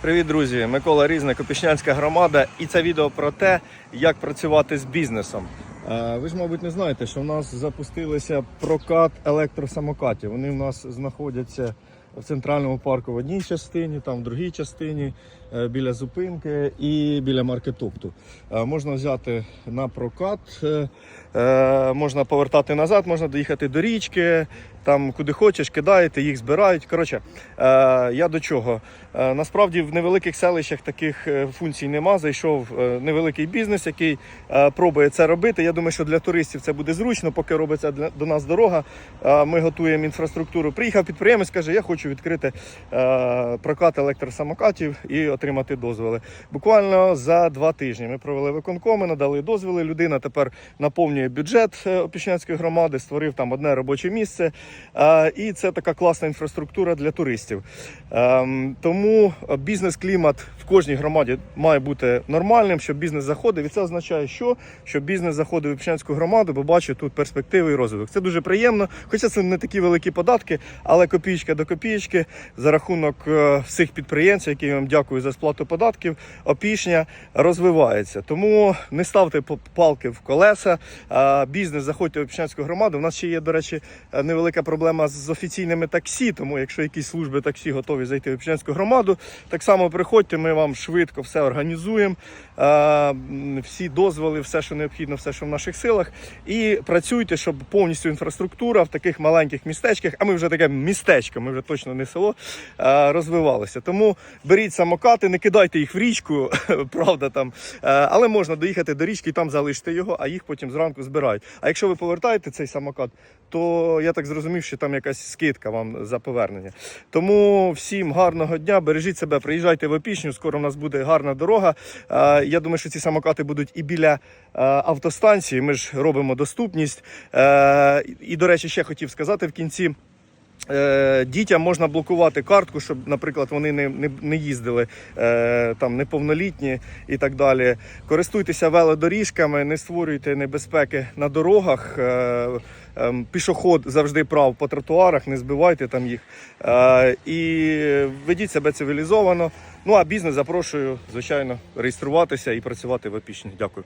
Привіт, друзі! Микола Різник, Копішнянська громада, і це відео про те, як працювати з бізнесом. Е, Ви ж, мабуть, не знаєте, що в нас запустилися прокат електросамокатів. Вони в нас знаходяться в центральному парку в одній частині, там в другій частині, е, біля зупинки і біля маркетопту. Е, Можна взяти на прокат, е, можна повертати назад, можна доїхати до річки, там куди хочеш, кидаєте, їх збирають. Коротше, я до чого? Насправді в невеликих селищах таких функцій нема. Зайшов невеликий бізнес, який пробує це робити. Я думаю, що для туристів це буде зручно, поки робиться до нас дорога. Ми готуємо інфраструктуру. Приїхав підприємець, каже, я хочу відкрити е, прокат електросамокатів і отримати дозволи. Буквально за два тижні ми провели виконкоми, надали дозволи. Людина тепер наповнює бюджет е, Опішнянської громади, створив там одне робоче місце. Е, І це така класна інфраструктура для туристів. Ем, Тому бізнес-клімат в кожній громаді має бути нормальним, щоб бізнес заходив. І це означає, що? Щоб бізнес заходив в Опішнянську громаду, бо бачить тут перспективи і розвиток. Це дуже приємно. Хоча це не такі великі податки, але копійка до копійки за рахунок е, всіх підприємців, які вам дякую за сплату податків, опішня розвивається. Тому не ставте палки в колеса. Бізнес заходьте в Опішнянську громаду. У нас ще є, до речі, е, невелика проблема з офіційними таксі. Тому якщо якісь служби таксі готові зайти в Опішнянську громаду, так само приходьте, ми вам швидко все організуємо. Всі дозволи, все, що необхідно, все, що в наших силах. І працюйте, щоб повністю інфраструктура в таких маленьких містечках, а ми вже таке містечко, ми вже точно не село, розвивалася. Тому беріть самокати, не кидайте їх в річку, правда там. Але можна доїхати до річки і там залишити його, а їх потім зранку збирають. А якщо ви повертаєте цей самокат, то я так зрозумів, що там якась скидка вам за повернення. Тому всім гарного дня, бережіть себе, приїжджайте в Опішню, скоро у нас буде гарна дорога. Я думаю, що ці самокати будуть і біля автостанції. Ми ж робимо доступність. І, до речі, ще хотів сказати в кінці. Е, Дітям можна блокувати картку, щоб, наприклад, вони не, не, не їздили е, там неповнолітні і так далі. Користуйтеся велодоріжками, не створюйте небезпеки на дорогах. Е, ем, пішоход завжди прав по тротуарах, не збивайте там їх. І ведіть себе цивілізовано. Ну а бізнес запрошую, звичайно, реєструватися і працювати в Опішні. Дякую.